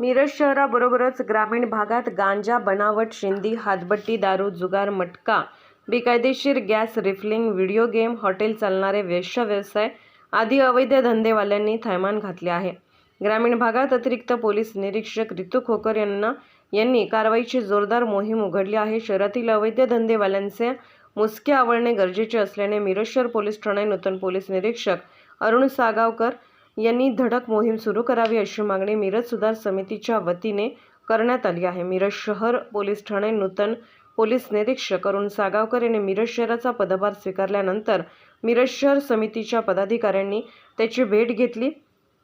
मिरज शहराबरोबरच ग्रामीण भागात गांजा बनावट शिंदी हातबट्टी दारू जुगार मटका बेकायदेशीर gas refilling video game hotel चालणारे वेश्य व्यवसाय आदी अवैध धंदेवाल्यांनी थैमान घातले आहे. ग्रामीण भागात अतिरिक्त पोलीस निरीक्षक रितू खोकर यांना यांनी कारवाईची जोरदार मोहीम उघडली आहे. शहरातील अवैध धंदेवाल्यांचे मुसके आवळणे गरजेचे असल्याने मिरज शहर पोलीस ठाणे नूतन पोलीस निरीक्षक अरुण सागावकर यांनी धडक मोहीम सुरू करावी अशी मागणी मिरज सुधार समितीच्या वतीने करण्यात आली आहे. मिरज शहर पोलीस ठाणे नूतन पोलीस निरीक्षक अरुण सागावकर यांनी मिरज शहराचा पदभार स्वीकारल्यानंतर मिरज शहर समितीच्या पदाधिकाऱ्यांनी त्याची भेट घेतली.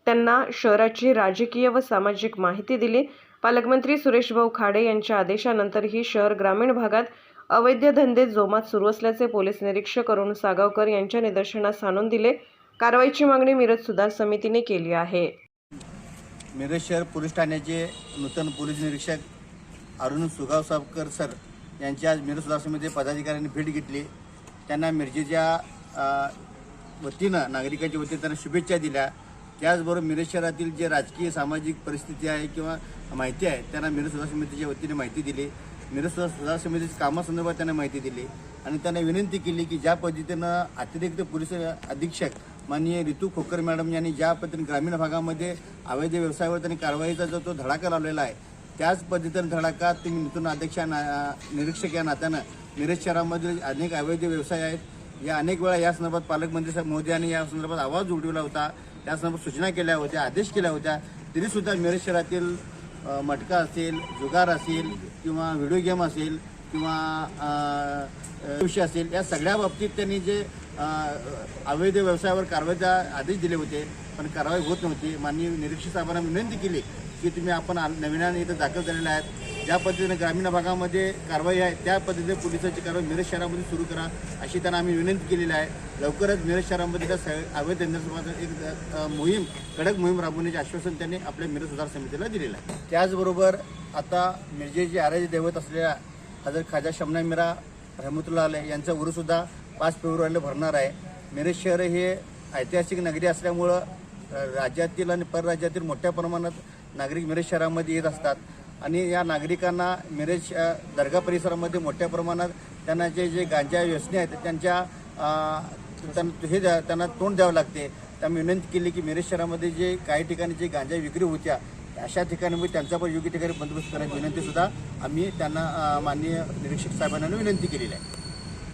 त्यांना शहराची राजकीय व सामाजिक माहिती दिली. पालकमंत्री सुरेशभाऊ खाडे यांच्या आदेशानंतर ही शहर ग्रामीण भागात अवैध धंदे जोमात सुरू असल्याचे पोलीस निरीक्षक अरुण सागावकर यांच्या निदर्शनास आणून दिले. कारवाईची मागणी मिरज सुधार समितीने केली आहे. मिरज शहर पोलीस ठाण्याचे नूतन पोलीस निरीक्षक अरुण सुगाव सावकर सर यांची आज मिरज सुधार समिती पदाधिकाऱ्यांनी भेट घेतली. त्यांना मिरजेच्या वतीनं नागरिकांच्या वतीनं त्यांना शुभेच्छा दिल्या. त्याचबरोबर मिरज शहरातील जे राजकीय सामाजिक परिस्थिती आहे किंवा माहिती आहे त्यांना मिरज सुधार समितीच्या वतीने माहिती दिली. मिरज सुधार सुधार समितीच्या कामासंदर्भात त्यांना माहिती दिली. आणि त्यांना विनंती केली की ज्या पद्धतीनं अतिरिक्त पोलीस अधीक्षक माननीय रितू खोकर मॅडम यांनी ज्या पद्धतीने ग्रामीण भागामध्ये अवैध व्यवसायावर त्यांनी कारवाईचा जो तो धडाका लावलेला आहे त्याच पद्धतीने धडाका तुम्ही नूतन अध्यक्ष ना निरीक्षक या नात्यानं मिरज शहरामधील अनेक अवैध व्यवसाय आहेत. या अनेक वेळा या संदर्भात पालकमंत्री साहेब मोदी यांनी या संदर्भात आवाज उठविला होता त्या संदर्भात सूचना केल्या होत्या आदेश केल्या होत्या. तरीसुद्धा मिरज शहरातील मटका असेल जुगार असेल किंवा व्हिडिओ गेम असेल किंवा दिवशी विषय असेल या सगळ्या बाबतीत त्यांनी जे अवैध व्यवसायावर कारवाईचा आदेश दिले होते पण कारवाई होत नव्हती. माननीय निरीक्षक साहेबांना विनंती केली की तुम्ही आपण आ- नवीनाने इथं दाखल झालेले आहेत. ज्या पद्धतीने ग्रामीण भागामध्ये कारवाई आहे त्या पद्धतीने पोलिसांची कारवाई मिरज शहरामध्ये सुरू करा अशी त्यांना आम्ही विनंती केलेली आहे. लवकरच मिरज शहरामध्ये त्या अवैध धंद्यासोबत एक मोहीम कडक मोहीम राबवण्याचे आश्वासन त्यांनी आपल्या मिरज सुधार समितीला दिलेलं आहे. त्याचबरोबर आता मिरजेची आराध्य दैवत असलेल्या हजरत खाजा शमना मिरा रहमतुल्ला आले यांचा उरूसुद्धा पाच फेब्रुवारीला भरणार आहे. मिरज शहर हे ऐतिहासिक नगरी असल्यामुळं राज्यातील आणि परराज्यातील मोठ्या प्रमाणात नागरिक मिरज शहरामध्ये येत असतात. आणि या नागरिकांना मिरज दर्गा परिसरामध्ये मोठ्या प्रमाणात त्यांना जे जे गांजा व्यसने आहेत त्यांच्या त्यांना हे द्या- त्यांना तोंड द्यावं लागते. त्यामुळे विनंती केली की मिरज शहरामध्ये जे काही ठिकाणी जे गांजा विक्री होत्या अशा ठिकाणी मी त्यांचा पण योग्य ठिकाणी बंदोबस्त करायची विनंती सुद्धा आम्ही त्यांना माननीय निरीक्षक साहेबांना विनंती केलेली आहे.